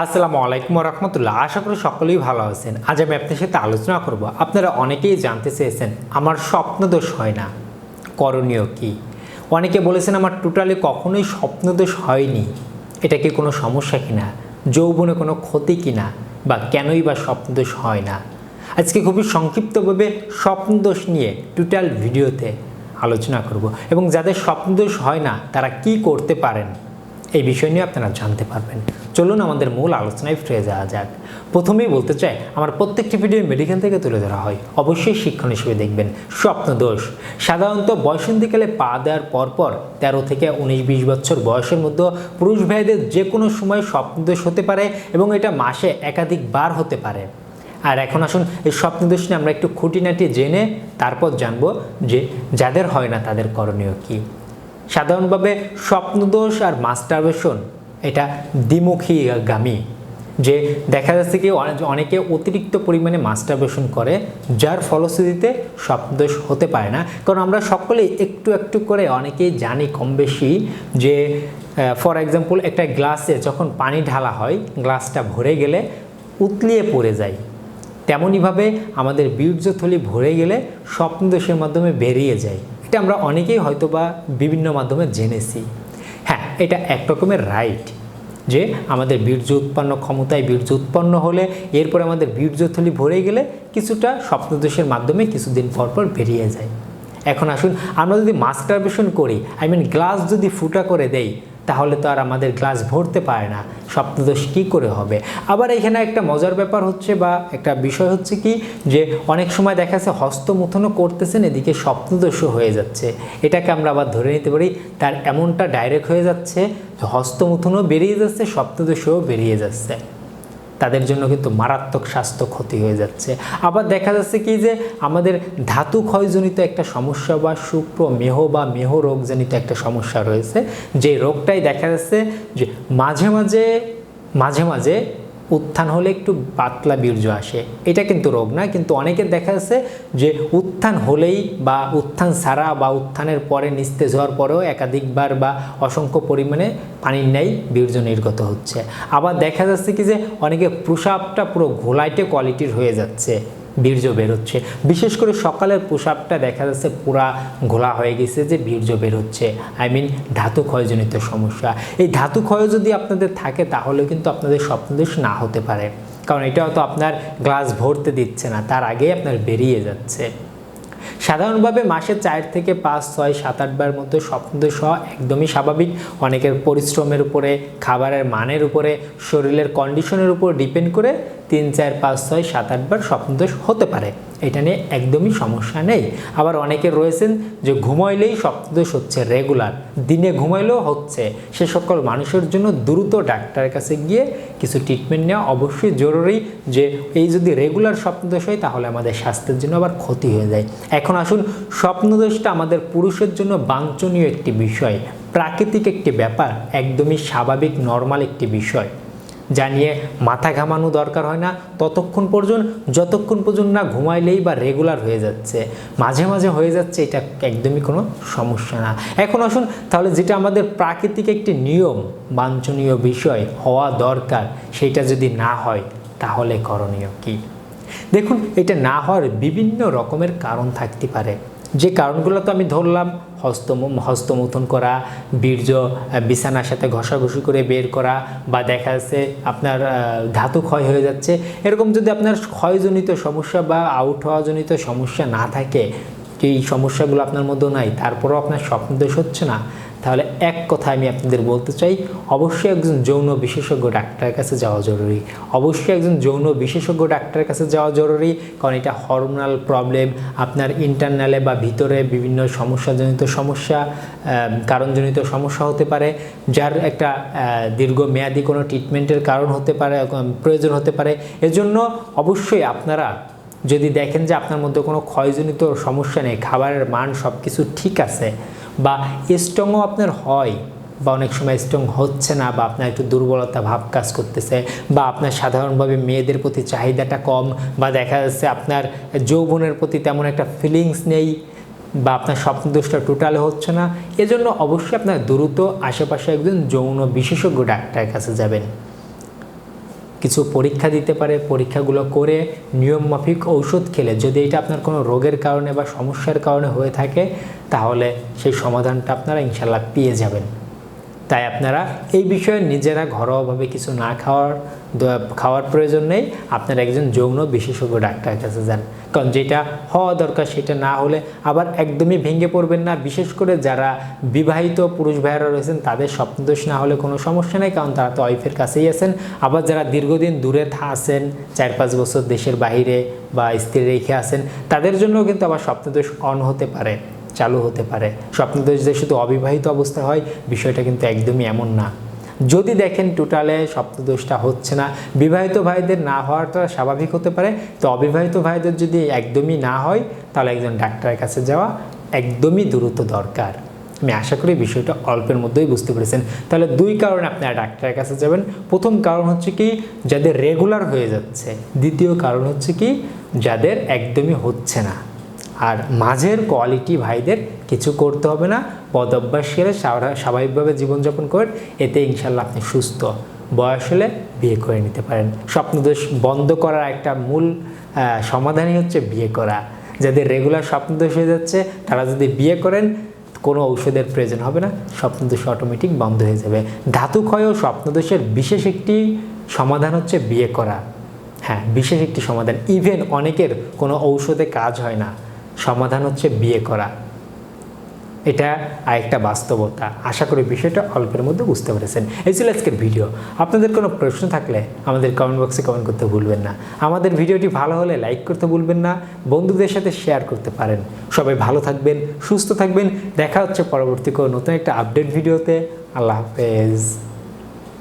আসসালামু আলাইকুম রহমতুল্লাহ। আশা করি সকলেই ভালো আছেন। আজ আমি আপনার সাথে আলোচনা করব। আপনারা অনেকেই জানতে চেয়েছেন, আমার স্বপ্নদোষ হয় না। করণীয় কি? অনেকে বলেছেন, আমার টোটালি কখনোই স্বপ্নদোষ হয়নি। এটা কি কোনো সমস্যা কিনা? যৌবনে কোনো ক্ষতি কিনা? বা কেনই বা স্বপ্নদোষ হয় না? আজকে খুবই সংক্ষিপ্তভাবে স্বপ্নদোষ নিয়ে টোটাল ভিডিওতে আলোচনা করব। এবং যাদের স্বপ্নদোষ হয় না, তারা কি করতে পারেন? এই বিষয় নিয়ে আপনারা জানতে পারবেন। চলুন আমাদের মূল আলোচনায় ফিরে যাওয়া যাক। প্রথমেই বলতে চাই, আমার প্রত্যেকটি ভিডিও মেডিকেল থেকে তুলে ধরা হয়। অবশ্যই শিক্ষণ হিসেবে দেখবেন। স্বপ্নদোষ। সাধারণত বয়সন্ধিকালে পা দেওয়ার পরপর তেরো থেকে উনিশ বিশ বছর বয়সের মধ্যে পুরুষ ভাইদের যে কোনো সময় স্বপ্নদোষ হতে পারে এবং এটা মাসে একাধিকবার হতে পারে। আর এখন আসুন, এই স্বপ্নদোষ নিয়ে আমরা একটু খুঁটিনাটি জেনে তারপর জানব যে যাদের হয় না তাদের করণীয় কী। সাধারণভাবে স্বপ্নদোষ আর মাস্টারবেশন এটা দ্বিমুখীগামী, যে দেখা যাচ্ছে কি অনেকে অতিরিক্ত পরিমাণে মাস্টারবেশন করে, যার ফলশ্রুতিতে স্বপ্নদোষ হতে পারে না। কারণ আমরা সকলেই একটু একটু করে অনেকেই জানি কম বেশি যে ফর এক্সাম্পল একটা গ্লাসে যখন পানি ঢালা হয়, গ্লাসটা ভরে গেলে উতলিয়ে পড়ে যায়। তেমনইভাবে আমাদের বীর্যথলি ভরে গেলে স্বপ্নদোষের মাধ্যমে বেরিয়ে যায়। এটা আমরা অনেকেই হয়তোবা বিভিন্ন মাধ্যমে জেনেছি। হ্যাঁ এটা এক রকমের রাইট যে আমাদের বীর্য উৎপন্ন ক্ষমতায় বীর্য উৎপন্ন হলে এরপরে আমাদের বীর্যথলি ভরে গেলে কিছুটা স্বপ্নদোষের মাধ্যমে কিছুদিন পর পর বেরিয়ে যায়। এখন আসুন আমরা যদি মাস্টারবেশন করি আই মিন গ্লাস যদি ফুটা করে দেই তাহলে তো আর আমাদের গ্লাস ভরতে পারে না স্বপ্নদোষ কী করে হবে? আবার এখানে একটা মজার ব্যাপার হচ্ছে বা একটা বিষয় হচ্ছে কি যে অনেক সময় দেখা যাচ্ছে হস্তমুথনও করতেছেন, এদিকে স্বপ্নদোষও হয়ে যাচ্ছে। এটাকে আমরা আবার ধরে নিতে পারি, তার এমনটা ডাইরেক্ট হয়ে যাচ্ছে হস্তমুথনও বেরিয়ে যাচ্ছে স্বপ্নদোষও বেরিয়ে যাচ্ছে। তাদের জন্য কিন্তু মারাত্মক স্বাস্থ্য ক্ষতি হয়ে যাচ্ছে। আবার দেখা যাচ্ছে কি যে আমাদের ধাতু ক্ষয়জনিত একটা সমস্যা বা শুক্র মেহ বা মেহ রোগজনিত একটা সমস্যা রয়েছে। যে রোগটাই দেখা যাচ্ছে যে মাঝে মাঝে মাঝে মাঝে উত্থান হলে একটু পাতলা বীর্য আসে। এটা কিন্তু রোগ না, কিন্তু অনেকের দেখা যাচ্ছে যে উত্থান হলেই বা উত্থান ছাড়া বা উত্থানের পরে নিস্তেজ হওয়ার পরেও একাধিকবার বা অসংখ্য পরিমাণে পানির ন্যায় বীর্য নির্গত হচ্ছে। আবার দেখা যাচ্ছে কি যে অনেকে প্রসাবটা পুরো ঘোলাইটে কোয়ালিটির হয়ে যাচ্ছে। বীর্য বেরোচ্ছে। বিশেষ করে সকালের পোশাকটা দেখা যাচ্ছে পুরা ঘোলা হয়ে গেছে যে বীর্য বেরোচ্ছে। আই মিন ধাতু ক্ষয়জনিত সমস্যা। এই ধাতু ক্ষয় যদি আপনাদের থাকে তাহলে কিন্তু আপনাদের স্বপ্নদোষ না হতে পারে। কারণ এটাও তো আপনার গ্লাস ভরতে দিচ্ছে না, তার আগেই আপনার বেরিয়ে যাচ্ছে। সাধারণভাবে মাসে চার থেকে পাঁচ, ছয়, সাত আটবার মধ্যে স্বপ্নদোষ হওয়া একদমই স্বাভাবিক। অনেকের পরিশ্রমের উপরে, খাবারের মানের উপরে, শরীরের কন্ডিশনের উপর ডিপেন্ড করে তিন, চার, পাঁচ, ছয়, সাত আটবার স্বপ্নদোষ হতে পারে। এটা নিয়ে একদমই সমস্যা নেই। আবার অনেকে রয়েছেন যে ঘুমাইলেই স্বপ্নদোষ হচ্ছে রেগুলার। দিনে ঘুমাইলেও হচ্ছে। সে সকল মানুষের জন্য দ্রুত ডাক্তারের কাছে গিয়ে কিছু ট্রিটমেন্ট নেওয়া অবশ্যই জরুরি যে এই যদি রেগুলার স্বপ্নদোষ হয়, তাহলে আমাদের স্বাস্থ্যের জন্য আবার ক্ষতি হয়ে যায়। এখন আসুন স্বপ্নদোষটা আমাদের পুরুষের জন্য বাঞ্ছনীয় একটি বিষয়। প্রাকৃতিক একটি ব্যাপার, একদমই স্বাভাবিক নর্মাল একটি বিষয়। যা নিয়ে মাথা ঘামানো দরকার হয় না। ততক্ষণ পর্যন্ত, যতক্ষণ পর্যন্ত না ঘুমাইলেই বা রেগুলার হয়ে যাচ্ছে। মাঝে মাঝে হয়ে যাচ্ছে, এটা একদমই কোনো সমস্যা না। এখন আসুন, তাহলে যেটা আমাদের প্রাকৃতিক একটি নিয়ম, বাঞ্ছনীয় বিষয় হওয়া দরকার, সেটা যদি না হয়, তাহলে করণীয় কী? দেখুন, এটা না হওয়ার বিভিন্ন রকমের কারণ থাকতে পারে। যে কারণগুলো তো আমি ধরলাম হস্ত হস্তমথন করা, বীর্য বিছানার সাথে ঘষাঘষি করে বের করা বা দেখা যাচ্ছে আপনার ধাতু ক্ষয় হয়ে যাচ্ছে। এরকম যদি আপনার ক্ষয়জনিত সমস্যা বা আউট হওয়াজনিত সমস্যা না থাকে এই সমস্যাগুলো আপনার মধ্যে নাই, তারপরেও আপনার স্বপ্ন দোষ হচ্ছে না। তাহলে এক কথা আমি আপনাদের বলতে চাই, অবশ্যই একজন যৌন বিশেষজ্ঞ ডাক্তারের কাছে যাওয়া জরুরি। অবশ্যই একজন যৌন বিশেষজ্ঞ ডাক্তারের কাছে যাওয়া জরুরি, কারণ এটা হরমোনাল প্রবলেম আপনার ইন্টারনালে বা ভিতরে বিভিন্ন সমস্যাজনিত সমস্যা কারণজনিত সমস্যা হতে পারে, যার একটা দীর্ঘমেয়াদী কোনো ট্রিটমেন্টের কারণ হতে পারে প্রয়োজন হতে পারে। এজন্য অবশ্যই আপনারা যদি দেখেন যে আপনার মধ্যে কোনো ক্ষয়জনিত সমস্যা নেই, খাবারের মান সব কিছু ঠিক আছে বা স্ট্রংও আপনার হয় বা অনেক সময় স্ট্রং হচ্ছে না বা আপনার একটু দুর্বলতা ভাব কাজ করতেছে বা আপনার সাধারণভাবে মেয়েদের প্রতি চাহিদাটা কম বা দেখা যাচ্ছে আপনার যৌবনের প্রতি তেমন একটা ফিলিংস নেই বা আপনার স্বপ্নদোষটা টোটাল হচ্ছে না, এজন্য অবশ্যই আপনার দ্রুত আশেপাশে একজন যৌন বিশেষজ্ঞ ডাক্তারের কাছে যাবেন। কিছু পরীক্ষা দিতে পারে, পরীক্ষাগুলো করে নিয়ম মাফিক ঔষধ খেলে যদি এটা আপনার কোনো রোগের কারণে বা সমস্যার কারণে হয়ে থাকে, তাহলে সেই সমাধানটা আপনারা ইনশাল্লাহ পেয়ে যাবেন। তাই আপনারা এই বিষয়ে নিজেরা ঘরোয়াভাবে কিছু না খাওয়ার খাওয়ার প্রয়োজন নেই। আপনারা একজন যৌন বিশেষজ্ঞ ডাক্তারের কাছে যান। কারণ যেটা হওয়া দরকার সেটা না হলে আবার একদমই ভেঙে পড়বেন না। বিশেষ করে যারা বিবাহিত পুরুষ ভাইয়েরা রয়েছেন, তাদের স্বপ্নদোষ না হলে কোনো সমস্যা নেই, কারণ তারা তো ওয়াইফের কাছেই আছেন। আবার যারা দীর্ঘদিন দূরে থা, আছেন, চার পাঁচ বছর দেশের বাইরে বা স্ত্রী রেখে আছেন, তাদের জন্য কিন্তু আবার স্বপ্নদোষ অন হতে পারে। চালু হতে পারে। স্বপ্নদোষ যে শুধু অবিবাহিত অবস্থা হয়, বিষয়টা কিন্তু একদমই এমন না। যদি দেখেন টোটালে স্বপ্নদোষটা হচ্ছে না, বিবাহিত ভাইদের না হওয়াটা স্বাভাবিক হতে পারে, তো অবিবাহিত ভাইদের যদি একদমই না হয়, তাহলে একজন ডাক্তারের কাছে যাওয়া একদমই দ্রুত দরকার। আমি আশা করি বিষয়টা অল্পের মধ্যেই বুঝতে পেরেছেন। তাহলে দুই কারণে আপনারা ডাক্তারের কাছে যাবেন। প্রথম কারণ হচ্ছে কি, যাদের রেগুলার হয়ে যাচ্ছে। দ্বিতীয় কারণ হচ্ছে কি, যাদের একদমই হচ্ছে না। আর মাঝের কোয়ালিটি ভাইদের কিছু করতে হবে না। পদ অভ্যাস সেরে স্বাভা- স্বাভাবিকভাবে জীবনযাপন করেন, এতে ইনশাল্লাহ আপনি সুস্থ বয়স হলে বিয়ে করে নিতে পারেন। স্বপ্নদোষ বন্ধ করার একটা মূল সমাধানই হচ্ছে বিয়ে করা। যাদের রেগুলার স্বপ্নদোষ হয়ে যাচ্ছে, তারা যদি বিয়ে করেন, কোনো ঔষধের প্রয়োজন হবে না, স্বপ্নদোষ অটোমেটিক বন্ধ হয়ে যাবে। ধাতু ক্ষয় ও স্বপ্নদোষের বিশেষ একটি সমাধান হচ্ছে বিয়ে করা। হ্যাঁ বিশেষ একটি সমাধান। ইভেন অনেকের কোনো ঔষধে কাজ হয় না। সমাধান হচ্ছে বিয়ে করা। এটা আরেকটা বাস্তবতা। আশা করি বিষয়টা অল্পের মধ্যে বুঝতে পেরেছেন। এই ছিল আজকের ভিডিও। আপনাদের কোনো প্রশ্ন থাকলে আমাদের কমেন্ট বক্সে কমেন্ট করতে ভুলবেন না। আমাদের ভিডিওটি ভালো হলে লাইক করতে ভুলবেন না। বন্ধুদের সাথে শেয়ার করতে পারেন। সবাই ভালো থাকবেন, সুস্থ থাকবেন। দেখা হচ্ছে পরবর্তী কোনো নতুন একটা আপডেট ভিডিওতে। আল্লাহ হাফেজ।